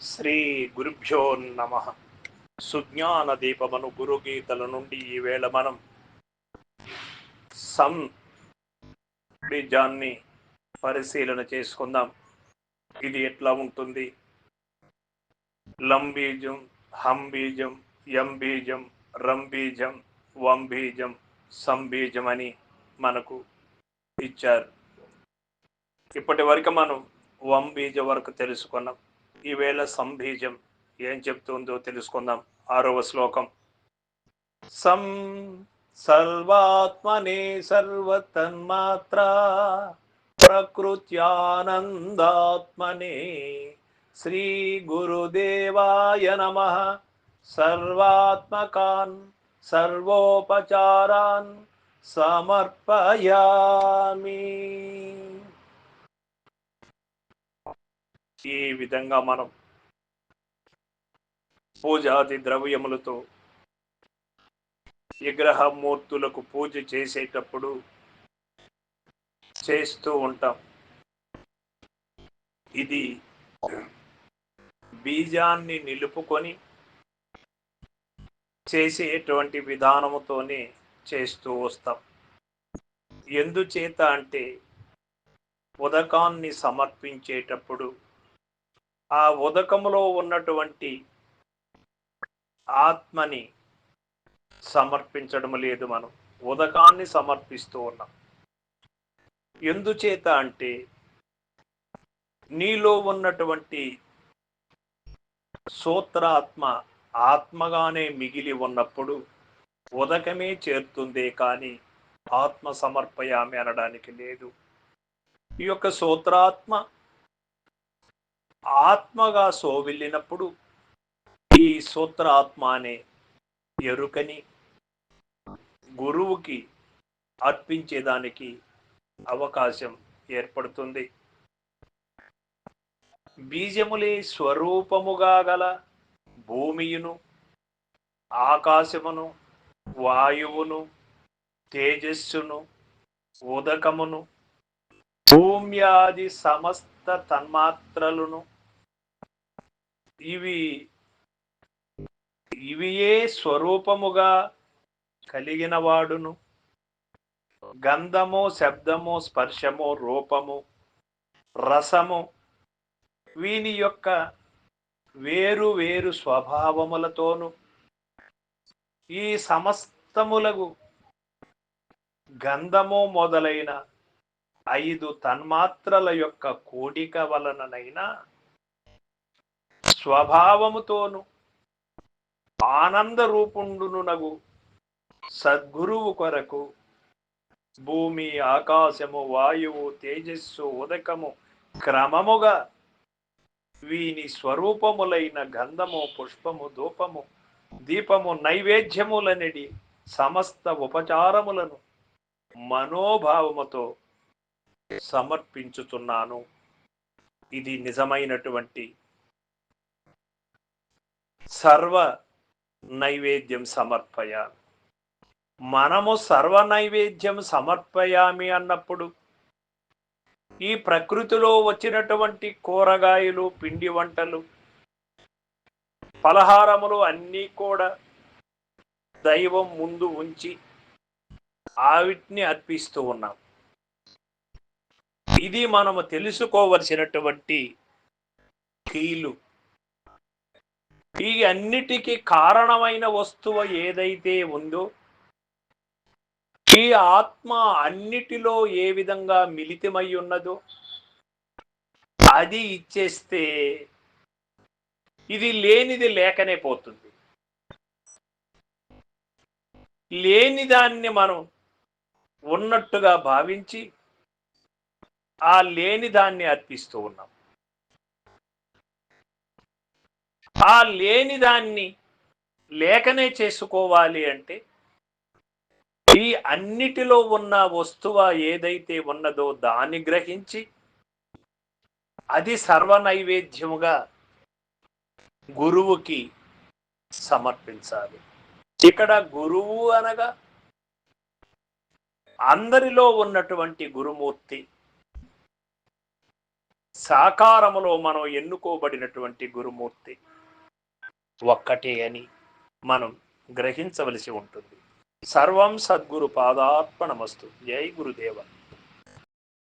శ్రీ గురుభ్యో నమ. సుజ్ఞాన దీపమను గురుగీతల నుండి ఈవేళ మనం సం బీజాన్ని పరిశీలన చేసుకుందాం. ఇది ఎట్లా ఉంటుంది? లం బీజం హం బీజం యం బీజం రం బీజం వం బీజం సం బీజం అని మనకు ఇచ్చారు. ఇప్పటి వరకు మనం వం బీజం వరకు తెలుసుకున్నాం. ఈవేళ సంబీజం ఏం చెప్తుందో తెలుసుకుందాం. ఆరవ శ్లోకం. సం సర్వాత్మనే సర్వతన్మాత్ర ప్రకృత్యానందాత్మనే శ్రీ గురుదేవాయ నమ. సర్వాత్మకాన్ సర్వోపచారాన్ సమర్పయామి. ఈ విధంగా మనం పూజాది ద్రవ్యములతో విగ్రహమూర్తులకు పూజ చేసేటప్పుడు చేస్తూ ఉంటాం. ఇది బీజాన్ని నిలుపుకొని చేసేటువంటి విధానముతోనే చేస్తూ వస్తాం. ఎందుచేత అంటే ఉదకాన్ని సమర్పించేటప్పుడు ఆ ఉదకములో ఉన్నటువంటి ఆత్మని సమర్పించడం లేదు మనం. ఉదకాన్ని సమర్పిస్తూ ఉన్నాం. ఎందుచేత అంటే నీలో ఉన్నటువంటి సూత్రాత్మ ఆత్మగానే మిగిలి ఉన్నప్పుడు ఉదకమే చేరుతుందే కానీ ఆత్మ సమర్పయామి అనడానికి లేదు. ఈ యొక్క సూత్రాత్మ ఆత్మగా సోవిల్లినప్పుడు ఈ సూత్రాత్మ అనే ఎరుకని గురువుకి అర్పించేదానికి అవకాశం ఏర్పడుతుంది. బీజములే స్వరూపముగా గల భూమియును ఆకాశమును వాయువును తేజస్సును ఉదకమును భూమ్యాది సమస్త తన్మాత్రలను ఇవి ఇవియే స్వరూపముగా కలిగిన వాడును గంధము శబ్దము స్పర్శము రూపము రసము వీని యొక్క వేరు వేరు స్వభావములతోను ఈ సమస్తములకు గంధము మొదలైన ఐదు తన్మాత్రల యొక్క కూడిక వలననైనా స్వభావముతోను ఆనంద రూపుండునగు సద్గురువు కొరకు భూమి ఆకాశము వాయువు తేజస్సు ఉదకము క్రమముగా వీని స్వరూపములైన గంధము పుష్పము ధూపము దీపము నైవేద్యములనిడి సమస్త ఉపచారములను మనోభావముతో సమర్పించుతున్నాను ఇది నిజమైనటువంటి సర్వ నైవేద్యం సమర్పయ మనము సర్వ నైవేద్యం సమర్పయామి అన్నప్పుడు ఈ ప్రకృతిలో వచ్చినటువంటి కూరగాయలు పిండి వంటలు పలహారములు అన్నీ కూడా దైవం ముందు ఉంచి ఆవిటిని అర్పిస్తూ ఉన్నాం. ఇది మనము తెలుసుకోవలసినటువంటి కీలు. ఈ అన్నిటికీ కారణమైన వస్తువు ఏదైతే ఉందో ఈ ఆత్మ అన్నిటిలో ఏ విధంగా మిలితమై ఉన్నదో అది ఇచ్చేస్తే ఇది లేనిది లేకనే పోతుంది. లేని దాన్ని మనం ఉన్నట్టుగా భావించి ఆ లేని దాన్ని అర్పిస్తూ ఉన్నాం. ఆ లేని దాన్ని లేకనే చేసుకోవాలి అంటే ఈ అన్నిటిలో ఉన్న వస్తువ ఏదైతే ఉన్నదో దాన్ని గ్రహించి అది సర్వ నైవేద్యముగా గురువుకి సమర్పించాలి. ఇక్కడ గురువు అనగా అందరిలో ఉన్నటువంటి గురుమూర్తి సాకారములో మనం ఎన్నుకోబడినటువంటి గురుమూర్తి. ఒక్కటే అని మనం గ్రహించవలసి ఉంటుంది. సర్వం సద్గురు పాదార్పణమస్తు. జై గురుదేవ.